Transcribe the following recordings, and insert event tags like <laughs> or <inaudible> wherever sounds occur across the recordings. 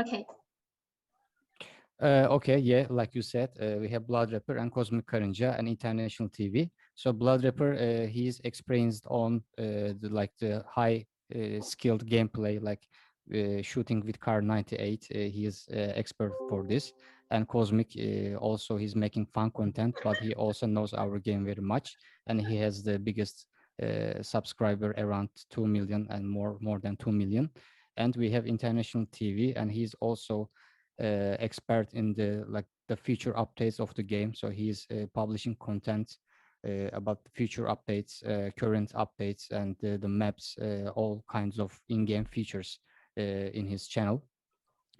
Okay. Uh, okay, yeah, like you said, uh, we have Blood Rapper and Cosmic Karınca and International TV. So Blood Rapper, uh, he's experienced on uh, the like the high uh, skilled gameplay, like uh, shooting with Car 98. Uh, he is expert for this. And Cosmic, also he's making fun content, but he also knows our game very much, and he has the biggest subscriber around 2 million and more, more than 2 million. And we have International TV, and he's also uh, expert in the like the future updates of the game. So he's uh, publishing content uh, about the future updates, uh, current updates, and the, the maps, uh, all kinds of in-game features uh, in his channel.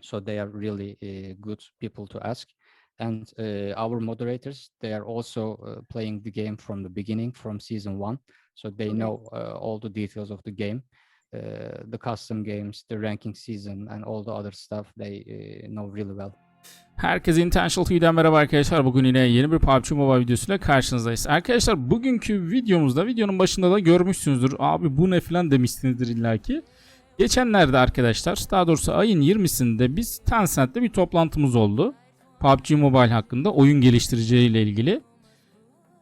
So they are really uh, good people to ask. And uh, our moderators, they are also uh, playing the game from the beginning, from season one. So they know uh, all the details of the game uh, the custom games, the ranking season, and all the other stuff they uh, know really well. Herkese Intentional TV'den merhaba arkadaşlar. Bugün yine yeni bir PUBG Mobile videosuyla karşınızdayız. Arkadaşlar bugünkü videomuzda videonun başında da görmüşsünüzdür. Abi bu ne falan demişsinizdir illaki. Geçenlerde arkadaşlar daha doğrusu ayın 20'sinde biz Tencent'te bir toplantımız oldu. PUBG Mobile hakkında oyun geliştiriciyle ilgili.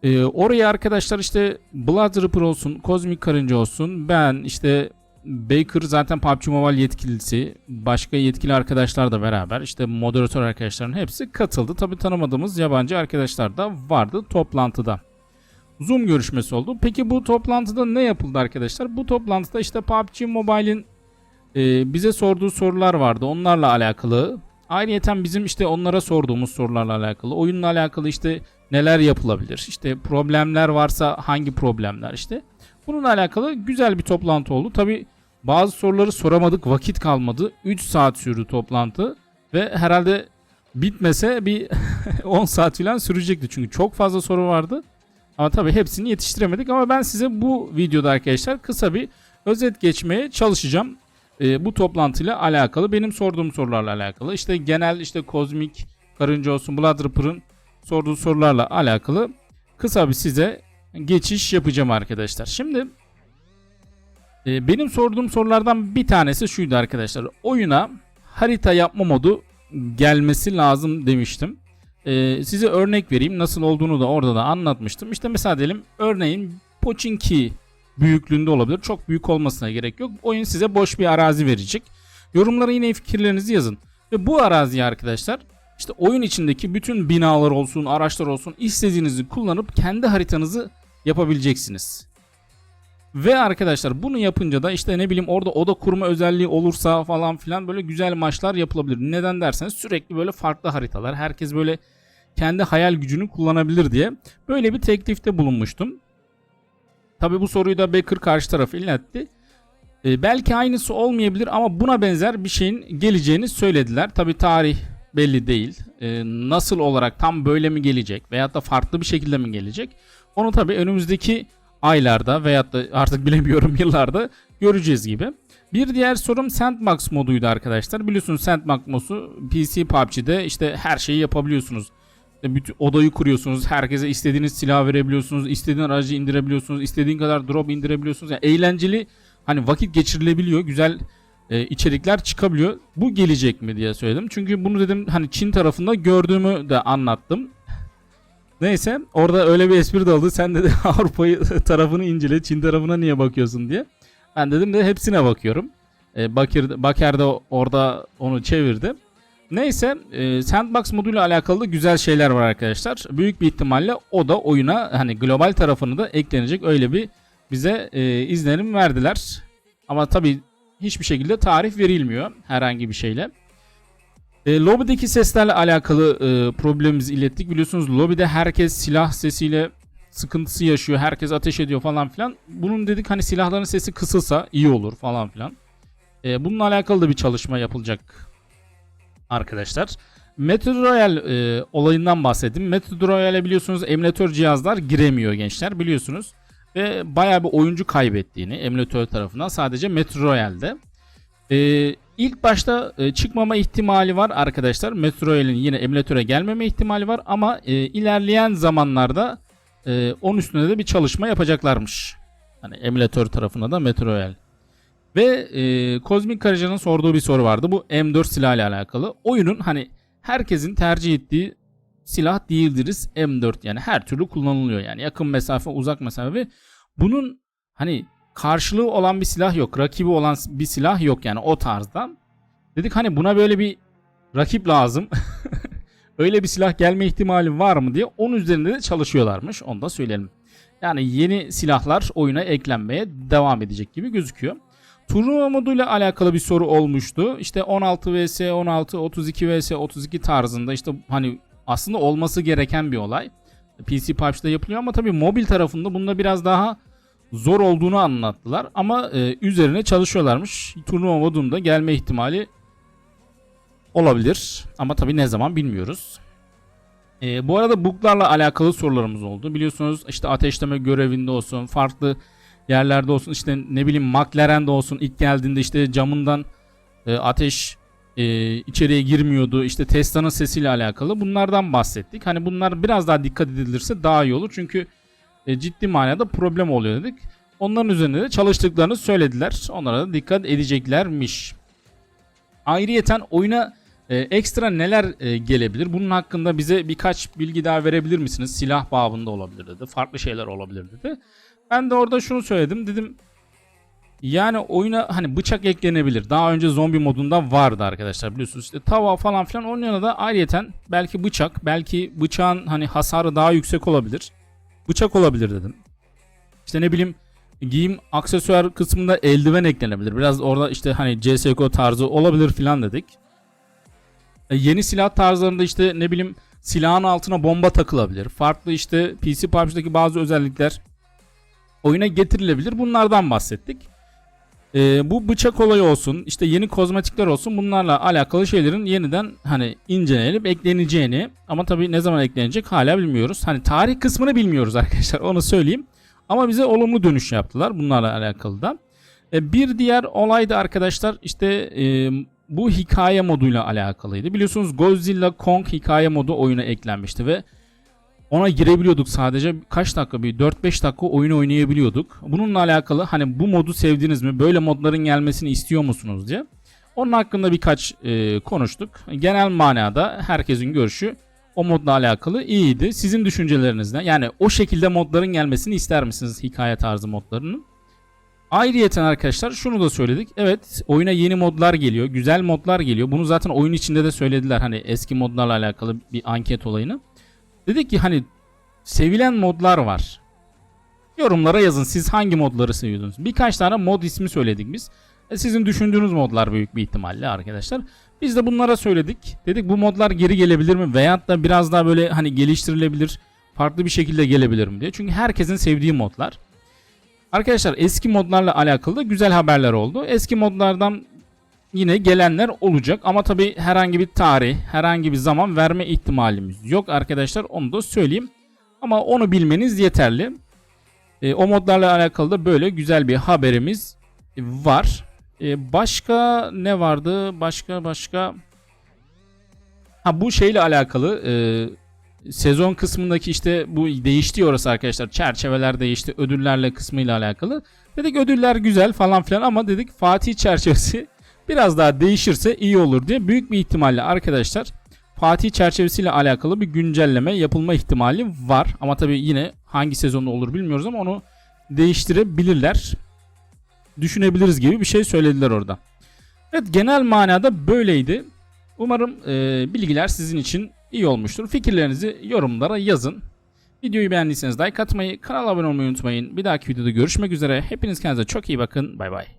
Ee, oraya arkadaşlar işte Blood olsun, Cosmic Karınca olsun, ben işte Baker zaten PUBG Mobile yetkilisi, başka yetkili arkadaşlar da beraber işte moderatör arkadaşların hepsi katıldı. Tabi tanımadığımız yabancı arkadaşlar da vardı toplantıda. Zoom görüşmesi oldu. Peki bu toplantıda ne yapıldı arkadaşlar? Bu toplantıda işte PUBG Mobile'in e, bize sorduğu sorular vardı. Onlarla alakalı. Ayrıyeten bizim işte onlara sorduğumuz sorularla alakalı. Oyunla alakalı işte neler yapılabilir? İşte problemler varsa hangi problemler işte. Bununla alakalı güzel bir toplantı oldu. Tabi bazı soruları soramadık. Vakit kalmadı. 3 saat sürdü toplantı. Ve herhalde bitmese bir <laughs> 10 saat falan sürecekti. Çünkü çok fazla soru vardı. Ama tabii hepsini yetiştiremedik. Ama ben size bu videoda arkadaşlar kısa bir özet geçmeye çalışacağım. Ee, bu toplantıyla alakalı. Benim sorduğum sorularla alakalı. İşte genel işte kozmik karınca olsun Blood Ripper'ın sorduğu sorularla alakalı kısa bir size geçiş yapacağım arkadaşlar. Şimdi e, benim sorduğum sorulardan bir tanesi şuydu arkadaşlar. Oyuna harita yapma modu gelmesi lazım demiştim. E, size örnek vereyim. Nasıl olduğunu da orada da anlatmıştım. İşte mesela diyelim örneğin Pochinki büyüklüğünde olabilir. Çok büyük olmasına gerek yok. Oyun size boş bir arazi verecek. Yorumlara yine fikirlerinizi yazın. Ve bu araziye arkadaşlar işte oyun içindeki bütün binalar olsun, araçlar olsun istediğinizi kullanıp kendi haritanızı yapabileceksiniz. Ve arkadaşlar bunu yapınca da işte ne bileyim orada oda kurma özelliği olursa falan filan böyle güzel maçlar yapılabilir. Neden derseniz sürekli böyle farklı haritalar. Herkes böyle kendi hayal gücünü kullanabilir diye böyle bir teklifte bulunmuştum. Tabi bu soruyu da Baker karşı tarafı iletti. Ee, belki aynısı olmayabilir ama buna benzer bir şeyin geleceğini söylediler. Tabi tarih belli değil. Ee, nasıl olarak tam böyle mi gelecek veyahut da farklı bir şekilde mi gelecek? Onu tabi önümüzdeki aylarda veyahut da artık bilemiyorum <laughs> yıllarda göreceğiz gibi. Bir diğer sorum Sandbox moduydu arkadaşlar. Biliyorsunuz Sandbox modu PC PUBG'de işte her şeyi yapabiliyorsunuz. İşte bütün odayı kuruyorsunuz. Herkese istediğiniz silah verebiliyorsunuz. istediğin aracı indirebiliyorsunuz. istediğin kadar drop indirebiliyorsunuz. Yani eğlenceli hani vakit geçirilebiliyor. Güzel e, içerikler çıkabiliyor. Bu gelecek mi diye söyledim. Çünkü bunu dedim hani Çin tarafında gördüğümü de anlattım. Neyse orada öyle bir espri de oldu. Sen de <laughs> Avrupa'yı tarafını incele. Çin tarafına niye bakıyorsun diye. Ben dedim de hepsine bakıyorum. E, Bakır, Baker de orada onu çevirdi. Neyse e, Sandbox moduyla alakalı da güzel şeyler var arkadaşlar. Büyük bir ihtimalle o da oyuna hani global tarafını da eklenecek öyle bir bize e, izlenim verdiler. Ama tabii hiçbir şekilde tarih verilmiyor herhangi bir şeyle. E, lobideki seslerle alakalı e, problemimizi ilettik. Biliyorsunuz lobide herkes silah sesiyle sıkıntısı yaşıyor. Herkes ateş ediyor falan filan. Bunun dedik hani silahların sesi kısılsa iyi olur falan filan. E, bununla alakalı da bir çalışma yapılacak arkadaşlar. Metro Royale e, olayından bahsedeyim. Metro Royale'e biliyorsunuz emülatör cihazlar giremiyor gençler biliyorsunuz. Ve bayağı bir oyuncu kaybettiğini emülatör tarafından sadece Metro Royale'de. E, ilk başta e, çıkmama ihtimali var arkadaşlar. Metro Royale'in yine emülatöre gelmeme ihtimali var ama e, ilerleyen zamanlarda e, onun üstünde de bir çalışma yapacaklarmış. Hani emülatör tarafına da Metro Royale Ve e, Kozmik Karıca'nın sorduğu bir soru vardı. Bu M4 silah ile alakalı. Oyunun hani herkesin tercih ettiği silah değildiriz M4 yani her türlü kullanılıyor yani yakın mesafe uzak mesafe ve bunun hani karşılığı olan bir silah yok. Rakibi olan bir silah yok yani o tarzda dedik hani buna böyle bir rakip lazım. <laughs> Öyle bir silah gelme ihtimali var mı diye onun üzerinde de çalışıyorlarmış. Onu da söyleyelim. Yani yeni silahlar oyuna eklenmeye devam edecek gibi gözüküyor. Turnuva moduyla alakalı bir soru olmuştu. İşte 16 vs 16, 32 vs 32 tarzında işte hani aslında olması gereken bir olay. PC PUBG'de yapılıyor ama tabii mobil tarafında bunda biraz daha zor olduğunu anlattılar. Ama e, üzerine çalışıyorlarmış. Turnuva modunda gelme ihtimali olabilir. Ama tabii ne zaman bilmiyoruz. E, bu arada buglarla alakalı sorularımız oldu. Biliyorsunuz işte ateşleme görevinde olsun, farklı yerlerde olsun, işte ne bileyim McLaren'de olsun ilk geldiğinde işte camından e, ateş e, içeriye girmiyordu. İşte Tesla'nın sesiyle alakalı bunlardan bahsettik. Hani bunlar biraz daha dikkat edilirse daha iyi olur. Çünkü e, ciddi manada problem oluyor dedik. Onların üzerinde de çalıştıklarını söylediler. Onlara da dikkat edeceklermiş. Ayrıyeten oyuna e, ekstra neler e, gelebilir? Bunun hakkında bize birkaç bilgi daha verebilir misiniz? Silah babında olabilir dedi. Farklı şeyler olabilir dedi. Ben de orada şunu söyledim. Dedim yani oyuna hani bıçak eklenebilir. Daha önce zombi modunda vardı arkadaşlar biliyorsunuz. İşte tava falan filan onun yanında da ayrıyeten belki bıçak, belki bıçağın hani hasarı daha yüksek olabilir. Bıçak olabilir dedim. İşte ne bileyim giyim aksesuar kısmında eldiven eklenebilir. Biraz orada işte hani CSGO tarzı olabilir filan dedik. E, yeni silah tarzlarında işte ne bileyim silahın altına bomba takılabilir. Farklı işte PC PUBG'deki bazı özellikler oyuna getirilebilir. Bunlardan bahsettik. Ee, bu bıçak olayı olsun, işte yeni kozmetikler olsun bunlarla alakalı şeylerin yeniden hani incelenip ekleneceğini ama tabii ne zaman eklenecek hala bilmiyoruz. Hani tarih kısmını bilmiyoruz <laughs> arkadaşlar onu söyleyeyim. Ama bize olumlu dönüş yaptılar bunlarla alakalı da. Ee, bir diğer olay da arkadaşlar işte e, bu hikaye moduyla alakalıydı. Biliyorsunuz Godzilla Kong hikaye modu oyuna eklenmişti ve ona girebiliyorduk sadece kaç dakika bir 4-5 dakika oyun oynayabiliyorduk. Bununla alakalı hani bu modu sevdiniz mi? Böyle modların gelmesini istiyor musunuz diye. Onun hakkında birkaç e, konuştuk. Genel manada herkesin görüşü o modla alakalı iyiydi. Sizin düşünceleriniz ne? Yani o şekilde modların gelmesini ister misiniz hikaye tarzı modlarının? Ayrıyeten arkadaşlar şunu da söyledik. Evet oyuna yeni modlar geliyor. Güzel modlar geliyor. Bunu zaten oyun içinde de söylediler. Hani eski modlarla alakalı bir anket olayını. Dedik ki hani sevilen modlar var. Yorumlara yazın siz hangi modları seviyordunuz? Birkaç tane mod ismi söyledik biz. E, sizin düşündüğünüz modlar büyük bir ihtimalle arkadaşlar. Biz de bunlara söyledik. Dedik bu modlar geri gelebilir mi? Veyahut da biraz daha böyle hani geliştirilebilir, farklı bir şekilde gelebilir mi diye. Çünkü herkesin sevdiği modlar. Arkadaşlar eski modlarla alakalı da güzel haberler oldu. Eski modlardan yine gelenler olacak ama tabi herhangi bir tarih, herhangi bir zaman verme ihtimalimiz yok arkadaşlar. Onu da söyleyeyim. Ama onu bilmeniz yeterli. E, o modlarla alakalı da böyle güzel bir haberimiz var. E, başka ne vardı? Başka başka Ha bu şeyle alakalı e, sezon kısmındaki işte bu değişti orası arkadaşlar. Çerçeveler değişti. Ödüllerle kısmıyla alakalı. Dedik ödüller güzel falan filan ama dedik Fatih çerçevesi biraz daha değişirse iyi olur diye büyük bir ihtimalle arkadaşlar Fatih çerçevesiyle alakalı bir güncelleme yapılma ihtimali var. Ama tabii yine hangi sezonda olur bilmiyoruz ama onu değiştirebilirler. Düşünebiliriz gibi bir şey söylediler orada. Evet genel manada böyleydi. Umarım e, bilgiler sizin için iyi olmuştur. Fikirlerinizi yorumlara yazın. Videoyu beğendiyseniz like atmayı, kanala abone olmayı unutmayın. Bir dahaki videoda görüşmek üzere. Hepiniz kendinize çok iyi bakın. Bay bay.